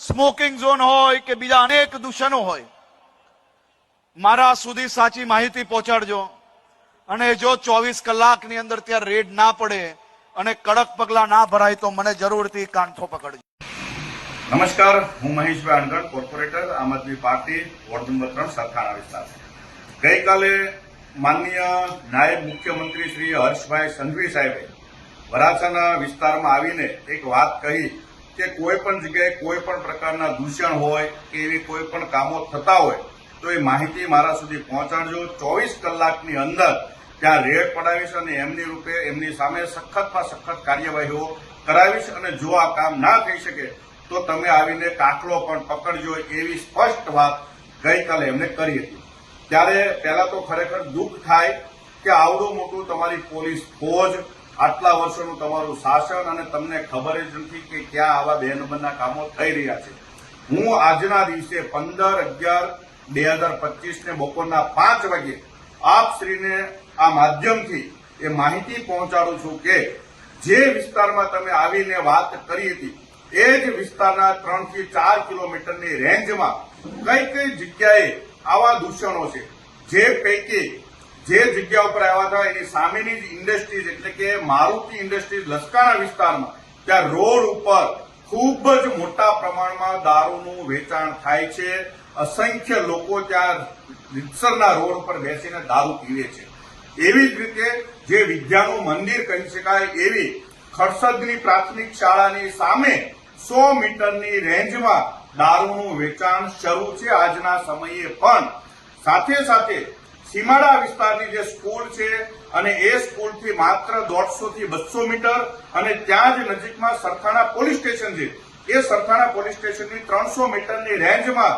Smoking zone હોય કે બીજા અનેક દૂષણો હોય, મારા સુધી સાચી માહિતી પહોંચાડજો. અને જો ચોવીસ કલાકની અંદર ત્યાં રેડ ના પડે અને કડક પગલા ના ભરાય, તો મને જરૂરથી કાંઠો પકડજો. નમસ્કાર, હું મહેશભાઈ અણગઢ, કોર્પોરેટર, આમ આદમી પાર્ટી, વોર્ડ નંબર ત્રણ, સરથાણા વિસ્તાર. ગઈકાલે માનનીય નાયબ મુખ્યમંત્રી શ્રી હર્ષભાઈ સંઘવી સાહેબે વરાછાના વિસ્તારમાં આવીને એક વાત કહી કે કોઈ પણ જગ્યાએ કોઈ પણ પ્રકારના દૂષણ હોય કે એવી કોઈ પણ કામો થતા હોય, તો એ માહિતી મારા સુધી પહોંચાડજો. ચોવીસ કલાકની અંદર ત્યાં રેડ પડાવીશ અને એમની રૂપે એમની સામે સખતમાં સખત કાર્યવાહીઓ કરાવીશ અને જો આ કામ ના થઈ શકે, તો તમે આવીને કાકડો પણ પકડજો એવી સ્પષ્ટ વાત ગઈકાલે એમને કરી હતી. ત્યારે પહેલા તો ખરેખર દુઃખ થાય કે આવડું મોટું તમારી પોલીસ ફોજ આટલા વર્ષોનું તમારું શાસન અને તમને ખબર જ નથી કે ક્યાં આવા બે નંબરના કામો થઈ રહ્યા છે. હું આજના દિવસે પંદર અગિયાર બે હજાર પચીસને બપોરના પાંચ વાગે આપશ્રીને આ માધ્યમથી એ માહિતી પહોંચાડું છું કે જે વિસ્તારમાં તમે આવીને વાત કરી હતી, એ જ વિસ્તારના ત્રણથી ચાર કિલોમીટરની રેન્જમાં કઈ કઈ જગ્યાએ આવા દૂષણો છે? જે પૈકી જે જગ્યા ઉપર આવ્યા હતા, એની સામેની જ ઇન્ડસ્ટ્રીઝ એટલે કે મારુતિ ઇન્ડસ્ટ્રીઝ લસકાણા વિસ્તારમાં, ત્યાં રોડ ઉપર ખૂબ જ મોટા પ્રમાણમાં દારૂનું વેચાણ થાય છે. અસંખ્ય લોકો ત્યાં રીતસરના રોડ ઉપર બેસીને દારૂ પીવે છે. એવી જ રીતે જે વિદ્યાનું મંદિર કહી શકાય, એવી ખરસદની પ્રાથમિક શાળાની સામે સો મીટરની રેન્જમાં દારૂનું વેચાણ શરૂ છે આજના સમયે પણ. સાથે સાથે સીમાડા વિસ્તારની જે સ્કૂલ છે અને એ સ્કૂલથી માત્ર દોઢસો થી બસો મીટર અને ત્યાં જ નજીકમાં સરથાણા પોલીસ સ્ટેશન છે. એ સરથાણા પોલીસ સ્ટેશનની ત્રણસો મીટરની રેન્જમાં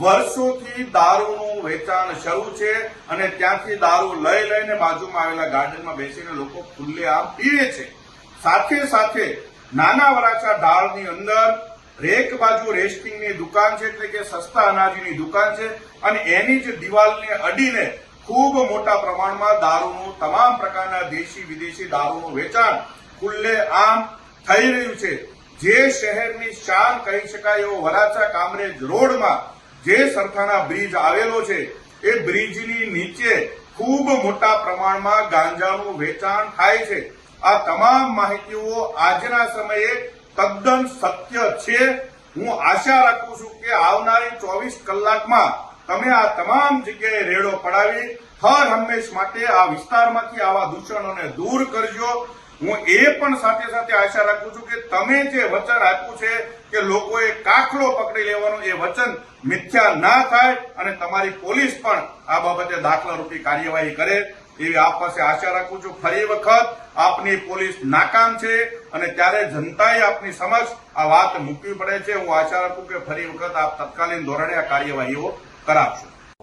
વર્ષોથી દારૂનું વેચાણ શરૂ છે અને ત્યાંથી દારૂ લઈ લઈને બાજુમાં આવેલા ગાર્ડનમાં બેસીને લોકો ખુલ્લેઆમ પીવે છે. સાથે સાથે નાના વરાછા ઢાળની અંદર રેક બાજુ રેસ્ટિંગની દુકાન છે, એટલે કે સસ્તા અનાજની દુકાન છે અને એની જ દિવાલને અડીને ખૂબ મોટા પ્રમાણમાં દારૂનું તમામ પ્રકારના દેશી, વિદેશી દારૂનું વેચાણ ખુલ્લે આમ થઈ રહ્યું છે. જે શહેરની શાન કહી શકાય એવો વરાછા કામરેજ રોડમાં જે સરથાના બ્રિજ આવેલો છે, એ બ્રિજની નીચે ખૂબ મોટા પ્રમાણમાં ગાંજાનું વેચાણ થાય છે. આ તમામ માહિતીઓ આજના સમયે તદ્દન સત્ય છે. હું આશા રાખું છું કે આવનારી ચોવીસ કલાકમાં તમે આ તમામ જગ્યાએ રેડો પડાવી, હર હંમેશ માટે આ વિસ્તારમાંથી આવા દૂષણોને દૂર કરજો. હું એ પણ સાથે સાથે આશા રાખું છું કે તમે જે વચન આપ્યું છે કે લોકોએ કાખલો પકડી લેવાનું, એ વચન મિથ્યા ના થાય અને તમારી પોલીસ પણ આ બાબતે દાખલારૂપી કાર્યવાહી કરે. એવી આપ પાસે આશા રાખું છું. ફરી વખત આપની પોલીસ નાકામ છે અને ત્યારે જનતાએ આપની સમક્ષ આ વાત મૂકવી પડે છે. હું આશા રાખું કે ફરી વખત આપ તત્કાલીન ધોરણે આ કાર્યવાહીઓ કરાવશો.